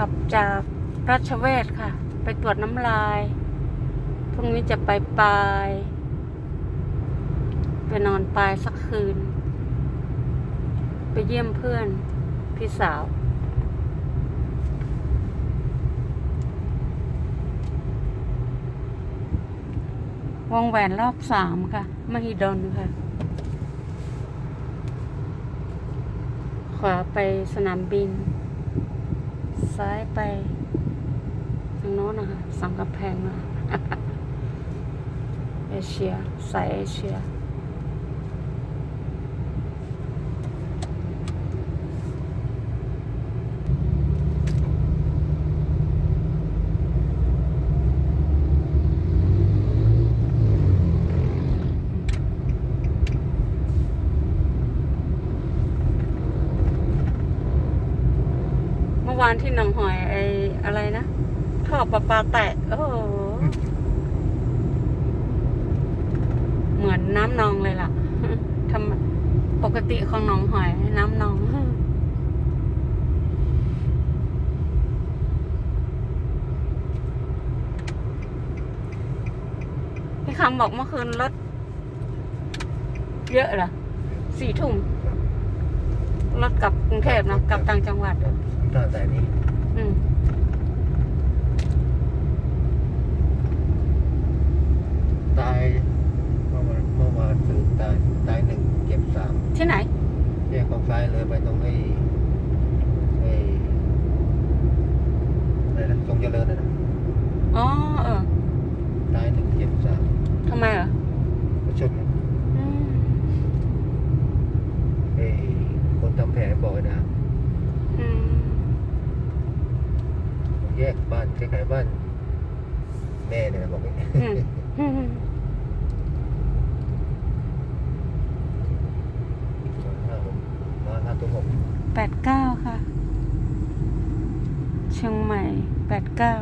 กลับจากราชเวศค่ะ ไปตรวจน้ำลาย พรุ่งนี้จะไปปลาย ไปนอนปลายสักคืน ไปเยี่ยมเพื่อนพี่สาว วงแหวนรอบสามค่ะ มหิดลค่ะ ขวาไปสนามบิน ซ้ายไปทางโน้นนะคะสังกำแพงนะเอเชียสายเอเชียานที่หนองหอยไออะไรนะท่อประปาแตกโอ้โหเหมือนน้ำนองเลยล่ะทำปกติของหนองหอยน้ำนองพี่คำบอกเมื่อคืนรถเยอะเหรอสี่ทุ่มรถกลับกรุงเทพนะกลับต่างจังหวัด ตั้งแต่นี้อืมตายเมื่อวานเมื่อวานสืบตายตายหนึ่งเจ็บสามที่ไหนแยกของซ้ายเลยไปตรงไอ้ไอ้อะไรนะทรงเจริญนะนะอ๋อเออตายหนึ่งเจ็บสามทำไมเหรอ ก็ชน อืม ไอ้คนทำแผลบอกนะ อืม แย ขายบ้านแม่เนี่ยนะบอกอย่างนี้อืมอืมห้าหกหกแปดเก้าค่ะ เชียงใหม่แปดเก้า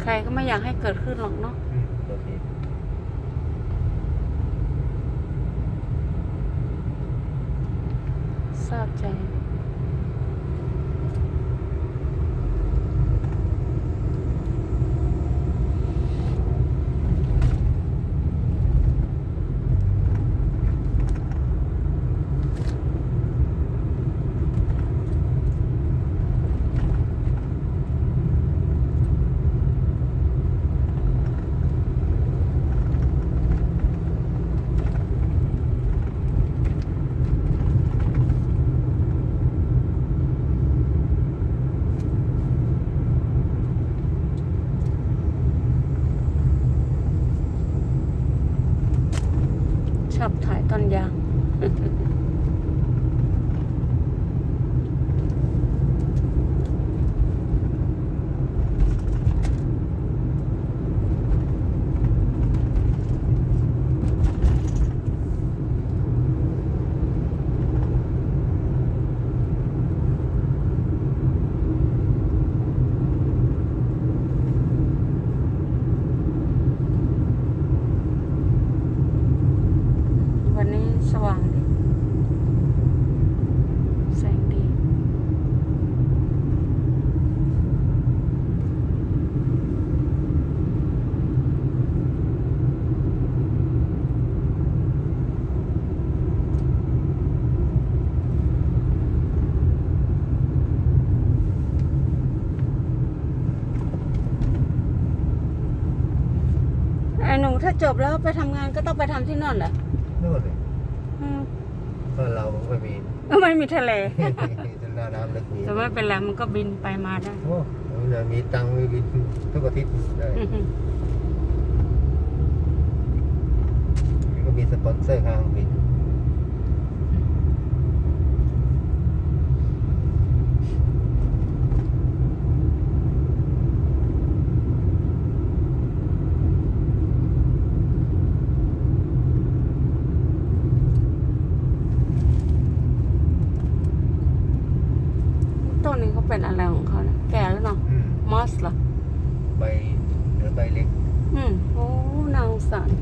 ใครก็ไม่อยากให้ เกิดขึ้นหรอกเนาะ อืมตัวนี้ ทราบใจ ชอบถ่ายต้นยาง วันนี้สว่างดี แสงดี ไอ้หนูถ้า จบแล้วไปทำงานก็ต้องไปทำที่นั่นเหรอนู่นเลยอืมบ้านเราไม่มี ไม่มีทะเลจะน้ำน้ำลึกมีแต่ไม่เป็นไรมันก็บินไปมาได้ โอ้เราจะมีตังค์มีบินทุกอาทิตย์ได้อือหือก็มีสปอนเซอร์ข้างบิน passar.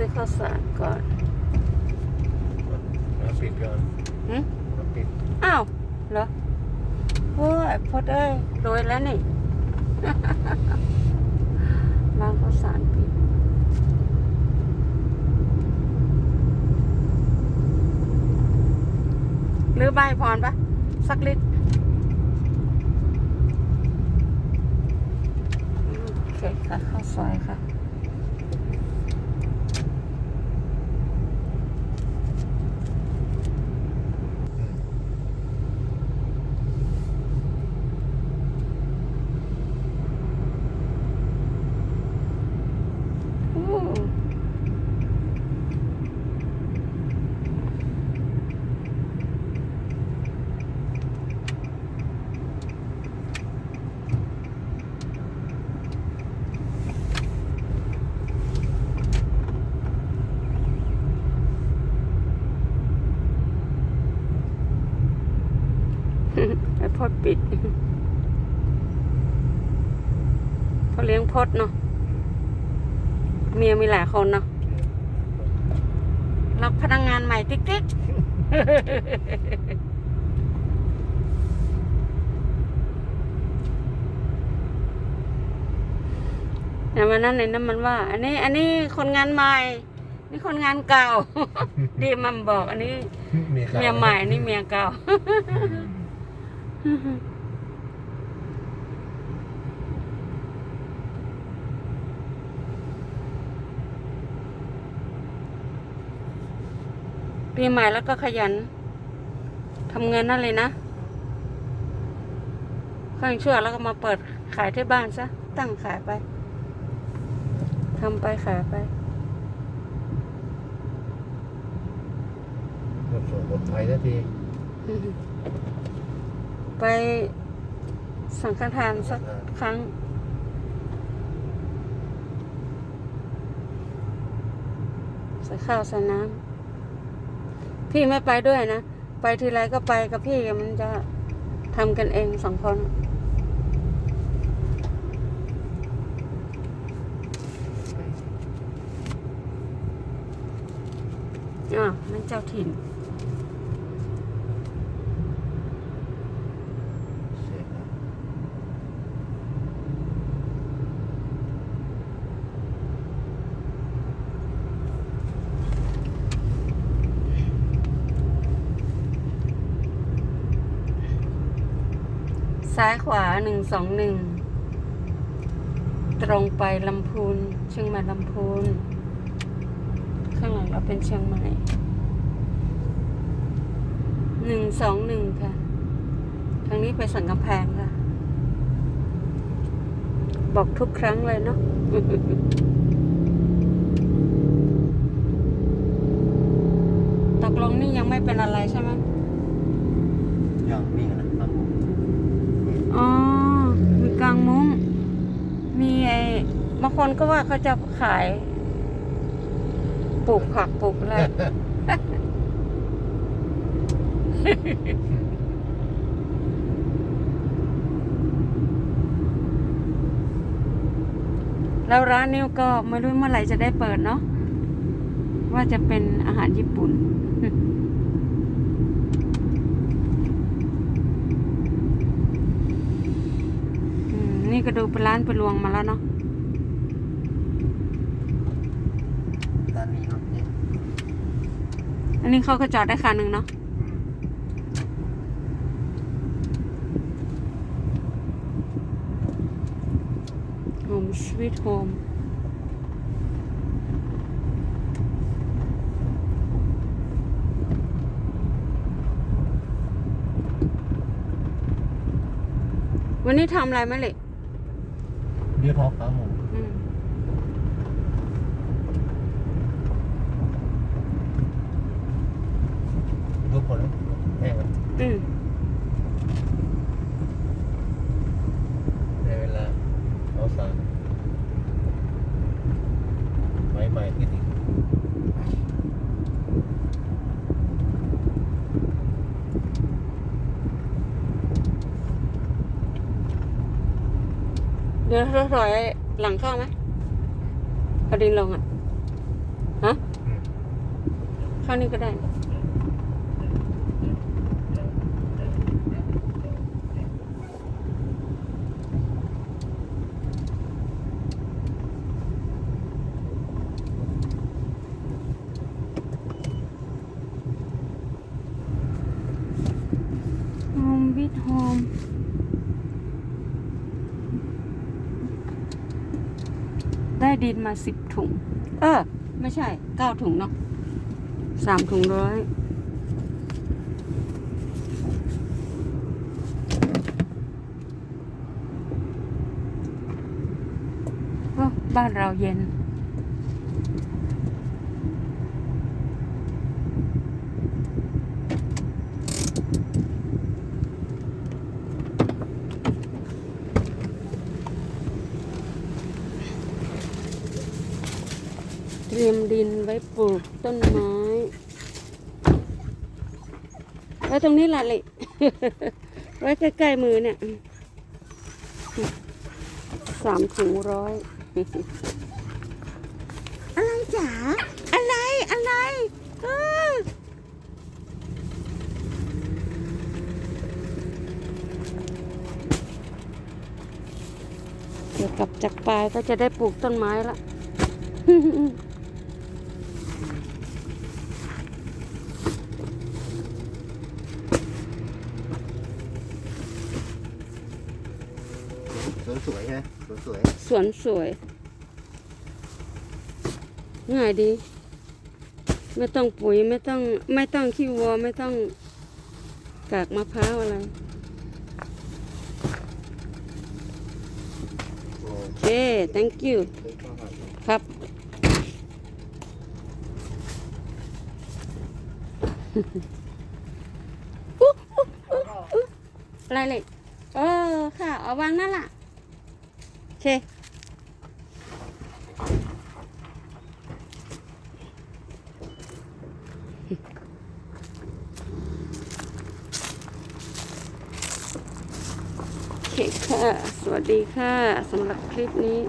ซื้อข้าวสารก่อนมาปิดก่อนหึมาปิดอ้าวเหรอโอ้ยพอได้โรยแล้วนี่ร้านข้าวสารปิดหรือใบพรปะสักลิตรโอเคค่ะข้าวซอยค่ะ อู้ ไอพดปิดเขาเลี้ยงพดเนาะเมียมีหลายคนเนาะรับพนักงานใหม่ติ๊กติ๊กแต่วันนั้นในนั้นมันว่า อันนี้ อันนี้คนงานใหม่ นี่คนงานเก่า ดีมันบอก อันนี้มีขายเมียใหม่อันนี่เมียเก่า ปีใหม่แล้วก็ขยันทำเงินนั่นเลยนะข้างชั่วแล้วก็มาเปิดขายที่บ้านซะ ตั้งขายไปทำไปขายไปหมดส่วนหมดไฟสักที ไปสังฆทานสักครั้ง ใส่ข้าวใส่น้ำพี่ไม่ไปด้วยนะ ไปทีไรก็ไปกับพี่มันจะทำกันเองสองคนอะนั่นเจ้าถิ่น เสร็จแล้ว ซ้ายขวาหนึ่งสองหนึ่งตรงไปลำพูนเชียงใหม่ลำพูนข้างหลังเราเป็นเชียงใหม่หนึ่งสองหนึ่งค่ะ ทางนี้ไปสันกำแพงค่ะ บอกทุกครั้งเลยเนาะตกลงนี่ยังไม่เป็นอะไรใช่ไหม ยังมีนะครับ อ๋อ มีกลางมุ้ง มีไอ้บางค นก็ว่าเขาจะขาย ปลูกผักปลูกอะไร แล้วร้านนี้ก็ไม่รู้เมื่อไหร่จะได้เปิดเนาะว่าจะเป็นอาหารญี่ปุ่น นี่ก็ดูเป็นร้านเป็นรวงมาแล้วเนาะ ตอนนี้ครับเนี่ย อั นนี้เขาก็จอดได้คันหนึ่งเนาะโฮมสวีทโฮมวันนี้ทำอะไรไหมเล็กเรียกพ่อขาหมู อืม ทุก คนแห้งแล้วอืมในเวลาเอาสารใหม่ๆขึ้นอีกเดี๋ยวเราถอยหลังเข้าไหมเอาดินลงอะฮะอืมเข้านี่ก็ได้โฮมวิทโฮม ได้ดินมาสิบถุง เออ ไม่ใช่เก้าถุงเนาะสามถุงร้อยโอ้บ้านเราเย็น เตรียมดินไว้ ปลูกต้นไม้แล้ตรงนี้ละเลยไว้ใกล้ๆมือเนี่ยสามถุงร้อยอะไรจ๋าอะไรอะไรเออเดี๋ยวกลับจากปลายก็จะได้ปลูกต้นไม้ละ สวยสวยๆฮะสวยสวยสวนสวย ง่ายดี ไม่ต้องปุ๋ยไม่ต้องไม่ต้องขี้วัวไม่ต้องกากมะพร้าวอะไรๆโอ้โอเค thank you ซื้อข้าวผัดมาครับอุ๊อุ๊อุ๊อุ๊อะไรเลยเออค่ะ เอาวางนั่นล่ะโอ เค โอเคค่ะ สวัสดีค่ะสำหรับคลิปนี้